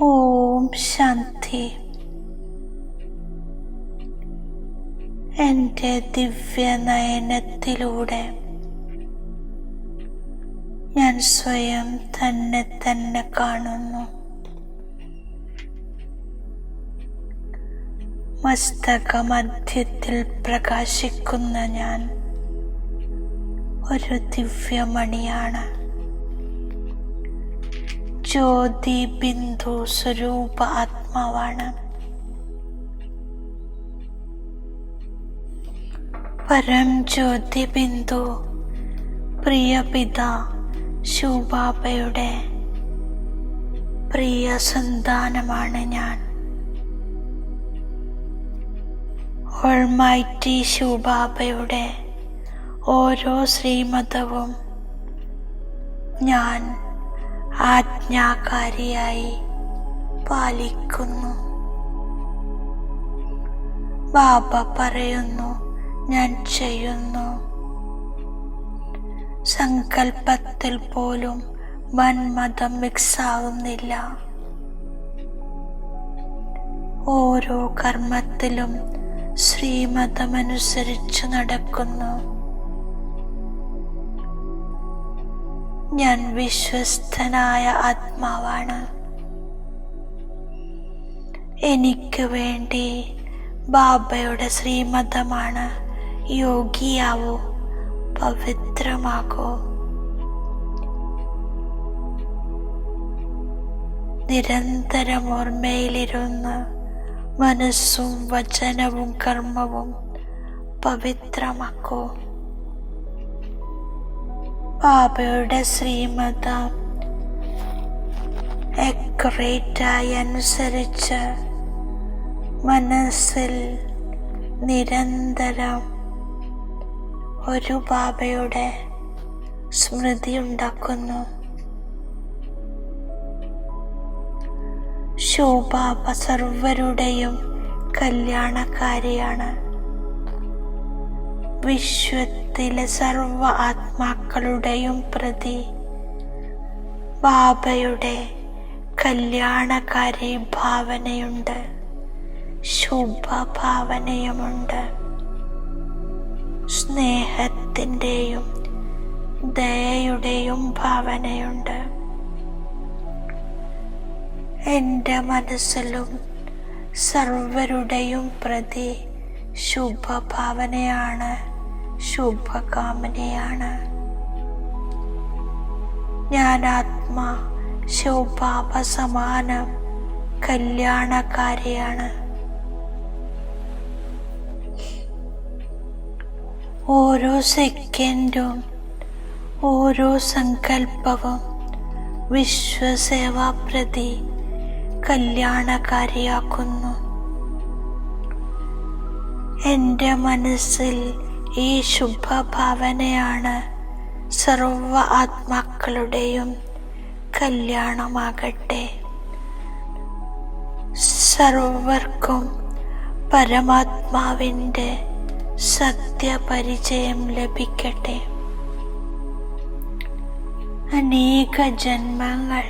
ഓം ശാന്തി. എന്റെ ദിവ്യനയനത്തിലൂടെ ഞാൻ സ്വയം തന്നെ തന്നെ കാണുന്നു. മസ്തകമധ്യത്തിൽ പ്രകാശിക്കുന്ന ഞാൻ ഒരു ദിവ്യമണിയാണ്. ജ്യോതി ബിന്ദു സ്വരൂപ ആത്മാവാണ്. പരം ജ്യോതി ബിന്ദു പ്രിയ പിത ശുഭാബയുടെ പ്രിയ സന്താനമാണ് ഞാൻ. ഓൾമൈറ്റി ശൂബാബയുടെ ഓരോ ശ്രീമതവും ഞാൻ ആജ്ഞാകാരിയായി പാലിക്കുന്നു. ബാബ പറയുന്നു ഞാൻ ചെയ്യുന്നു. സങ്കല്പത്തിൽ പോലും മന്മതം മിക്സ് ആവുന്നില്ല ഓരോ കർമ്മത്തിലും ശ്രീമതമനുസരിച്ച് നടക്കുന്നു. ഞാൻ വിശ്വസ്തനായ ആത്മാവാണ്. എനിക്ക് വേണ്ടി ബാബയുടെ ശ്രീമതമാണ്. യോഗിയാവൂ? പവിത്രമാകൂ? നിരന്തരം ഓർമ്മയിലിരുന്ന് മനസ്സും വചനവും കർമ്മവും പവിത്രമാക്കൂ. ബാബയുടെ ശ്രീമത എക്രേറ്റായി അനുസരിച്ച് മനസ്സിൽ നിരന്തരം ഒരു ബാബയുടെ സ്മൃതി ഉണ്ടാക്കുന്നു. ശോഭാബ സർവരുടെയും കല്യാണക്കാരിയാണ് വിശ്വത്തിലെ സർവ ആത്മാക്കളുടെയും പ്രതി. ബാബയുടെ കല്യാണകാരി ഭാവനയുണ്ട്. ശുഭഭാവനയുമുണ്ട്. സ്നേഹത്തിന്റെയും ദയയുടെയും ഭാവനയുണ്ട്. എന്റെ മനസ്സിലും സർവരുടെയും പ്രതി ശുഭഭാവനയാണ്. ശുഭകാമനയാണ്. ജ്ഞാനാത്മാ ശോഭാപ സമാനം കല്യാണക്കാരിയാണ് ഓരോ സെക്കൻഡും ഓരോ സങ്കല്പവും വിശ്വസേവാ പ്രതി കല്യാണക്കാരിയാക്കുന്നു എന്റെ മനസ്സിൽ ഈ ശുഭഭാവനയാണ് സർവ ആത്മാക്കളുടെയും കല്യാണമാകട്ടെ. സർവർക്കും പരമാത്മാവിന്റെ സത്യപരിചയം ലഭിക്കട്ടെ. അനേക ജന്മങ്ങൾ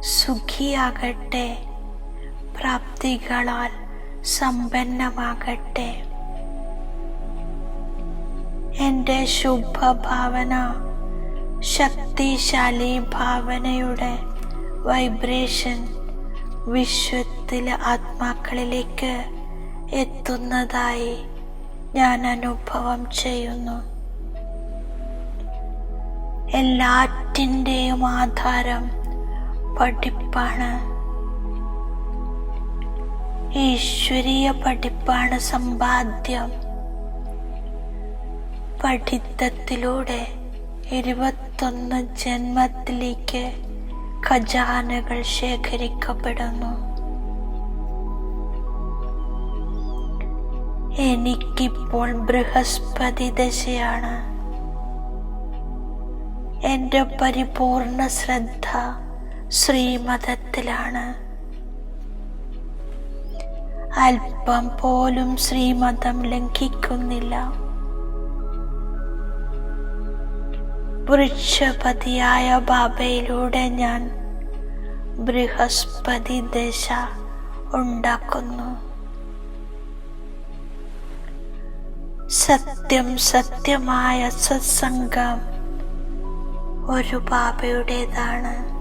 സുഖിയാകട്ടെ. പ്രാപ്തികളാൽ സമ്പന്നമാകട്ടെ. എന്റെ ശുഭഭാവന ശക്തിശാലി ഭാവനയുടെ വൈബ്രേഷൻ വിശ്വത്തിലെ ആത്മാക്കളിലേക്ക് എത്തുന്നതായി ഞാൻ അനുഭവം ചെയ്യുന്നു. എല്ലാറ്റിന്റെയും ആധാരം പഠിപ്പാണ്. ഈശ്വരീയ പഠിപ്പാണ് സമ്പാദ്യം. പഠിത്തത്തിലൂടെ ഇരുപത്തൊന്ന് ജന്മത്തിലേക്ക് ഖജാനകൾ ശേഖരിക്കപ്പെടുന്നു. എനിക്കിപ്പോൾ ബൃഹസ്പതി ദശയാണ്. എന്റെ പരിപൂർണ ശ്രദ്ധ ശ്രീമതത്തിലാണ്. അല്പം പോലും ശ്രീമതം ലംഘിക്കുന്നില്ല. വൃക്ഷപതിയായ ബാബയിലൂടെ ഞാൻ ബൃഹസ്പതി ദശ ഉണ്ടാക്കുന്നു. സത്യം സത്യമായ സത്സംഗം ഒരു ബാബയുടേതാണ്.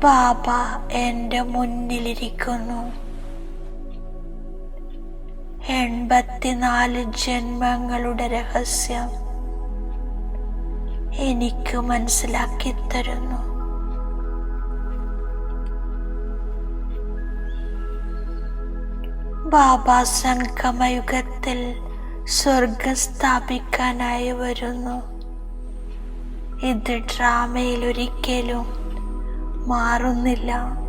ബാബ എന്റെ മുന്നിലിരിക്കുന്നു. എൺപത്തിനാല് ജന്മങ്ങളുടെ രഹസ്യം എനിക്ക് മനസ്സിലാക്കി തരുന്നു. ബാബ സംഗമയുഗത്തിൽ സ്വർഗം സ്ഥാപിക്കാനായി വരുന്നു. ഇത് ഡ്രാമയിൽ ഒരിക്കലും മാറുന്നില്ല.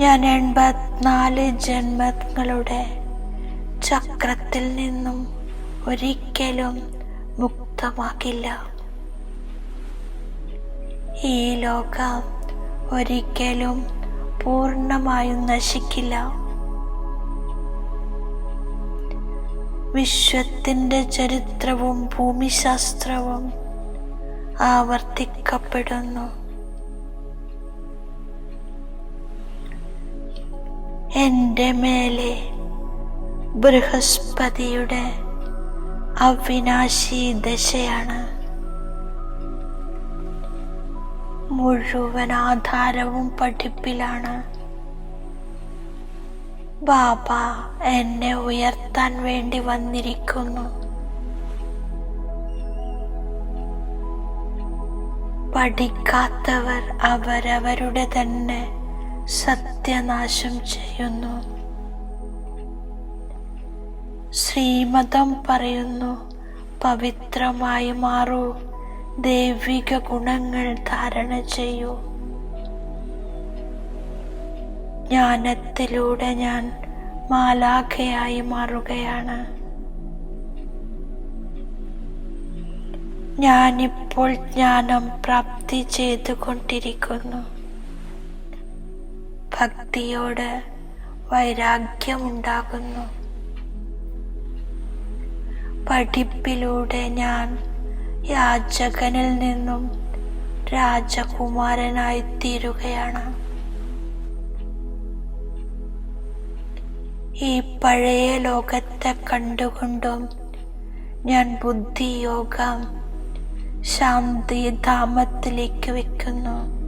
ഞാൻ എൺപത്തിനാല് ജന്മങ്ങളുടെ ചക്രത്തിൽ നിന്നും ഒരിക്കലും മുക്തമാകില്ല. ഈ ലോകം ഒരിക്കലും പൂർണമായും നശിക്കില്ല. വിശ്വത്തിന്റെ ചരിത്രവും ഭൂമിശാസ്ത്രവും ആവർത്തിക്കപ്പെടുന്നു. എന്റെ മേലെ ബൃഹസ്പതിയുടെ അവിനാശി ദശയാണ്. മുഴുവൻ ആധാരവും പഠിപ്പിലാണ്. ബാബ എന്നെ ഉയർത്താൻ വേണ്ടി വന്നിരിക്കുന്നു. പഠിക്കാത്തവർ അവരവരുടെ തന്നെ. സത്യനാശം ചെയ്യുന്നു. ശ്രീമതം പറയുന്നു പവിത്രമായി മാറൂ ദൈവിക ഗുണങ്ങൾ ധാരണ ചെയ്യൂ. ജ്ഞാനത്തിലൂടെ ഞാൻ മാലാഖയായി മാറുകയാണ്. ഞാനിപ്പോൾ ജ്ഞാനം പ്രാപ്തി ചെയ്തുകൊണ്ടിരിക്കുന്നു. ഭക്തിയോട് വൈരാഗ്യമുണ്ടാകുന്നു. പഠിപ്പിലൂടെ ഞാൻ യാചകനിൽ നിന്നും രാജകുമാരനായി തീരുകയാണ് ഈ പഴയ ലോകത്തെ കണ്ടുകൊണ്ടും ഞാൻ ബുദ്ധിയോഗം ശാന്തി ധാമത്തിലേക്ക് വെക്കുന്നു.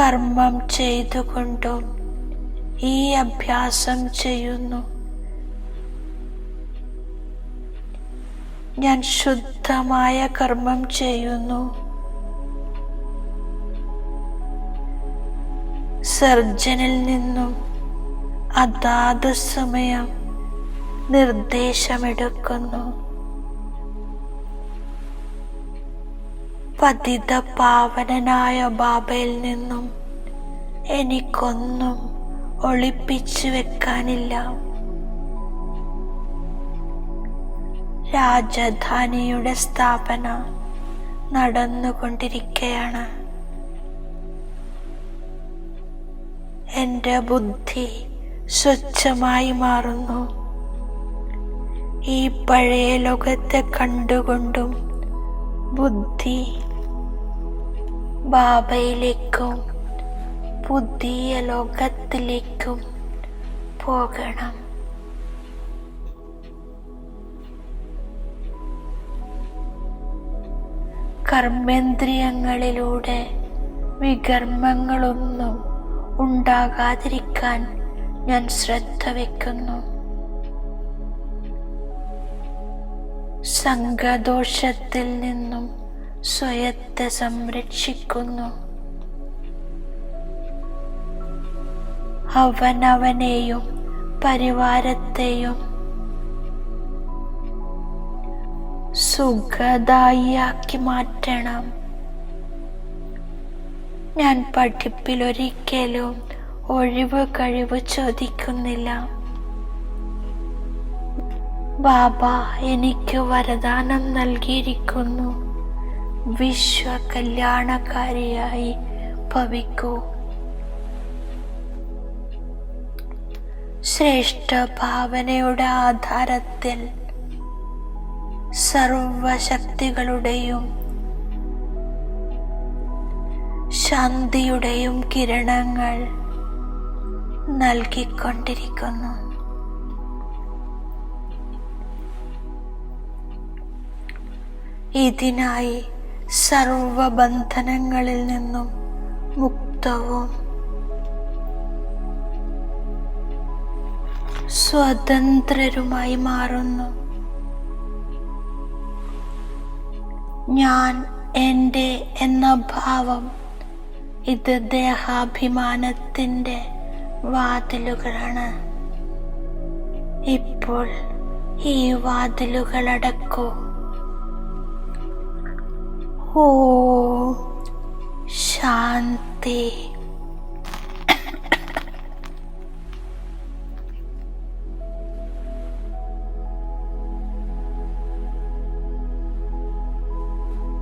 കർമ്മം ചെയ്തുകൊണ്ടും ഈ അഭ്യാസം ചെയ്യുന്നു. ഞാൻ ശുദ്ധമായ കർമ്മം ചെയ്യുന്നു. സർജനിൽ നിന്നും അതാത് സമയം നിർദ്ദേശമെടുക്കുന്നു. പതിത പാവനനായ ബാബയിൽ നിന്നും എനിക്കൊന്നും ഒളിപ്പിച്ചു വെക്കാനില്ല. രാജധാനിയുടെ സ്ഥാപന നടന്നുകൊണ്ടിരിക്കുകയാണ് എന്റെ ബുദ്ധി സ്വച്ഛമായി മാറുന്നു. ഈ പഴയ ലോകത്തെ കണ്ടുകൊണ്ടും ബുദ്ധി ബാബയിലേക്കും പുതിയ ലോകത്തിലേക്കും പോകണം. കർമ്മേന്ദ്രിയങ്ങളിലൂടെ വികർമ്മങ്ങളൊന്നും ഉണ്ടാകാതിരിക്കാൻ ഞാൻ ശ്രദ്ധ വയ്ക്കുന്നു സംഘദോഷത്തിൽ നിന്നും സ്വയത്തെ സംരക്ഷിക്കുന്നു. അവനവനെയും പരിവാരത്തെയും സുഖദായിയാക്കി മാറ്റണം. ഞാൻ പഠിപ്പിൽ ഒരിക്കലും ഒഴിവ് കഴിവ് ചോദിക്കുന്നില്ല. ബാബ എനിക്ക് വരദാനം നൽകിയിരിക്കുന്നു. വിശ്വ കല്യാണകാരിയായി ഭവിക്കൂ. ശ്രേഷ്ഠ ഭാവനയുടെ ആധാരത്തിൽ സർവശക്തികളുടെയും ശാന്തിയുടെയും കിരണങ്ങൾ നൽകിക്കൊണ്ടിരിക്കുന്നു. ഇതിനായി സർവബന്ധനങ്ങളിൽ നിന്നും മുക്തവും സ്വതന്ത്രരുമായി മാറുന്നു. ഞാൻ എന്റെ എന്ന ഭാവം ഇത് ദേഹാഭിമാനത്തിന്റെ വാതിലുകളാണ്. ഇപ്പോൾ ഈ വാതിലുകൾ അടക്കൂ ഓ ശാന്തി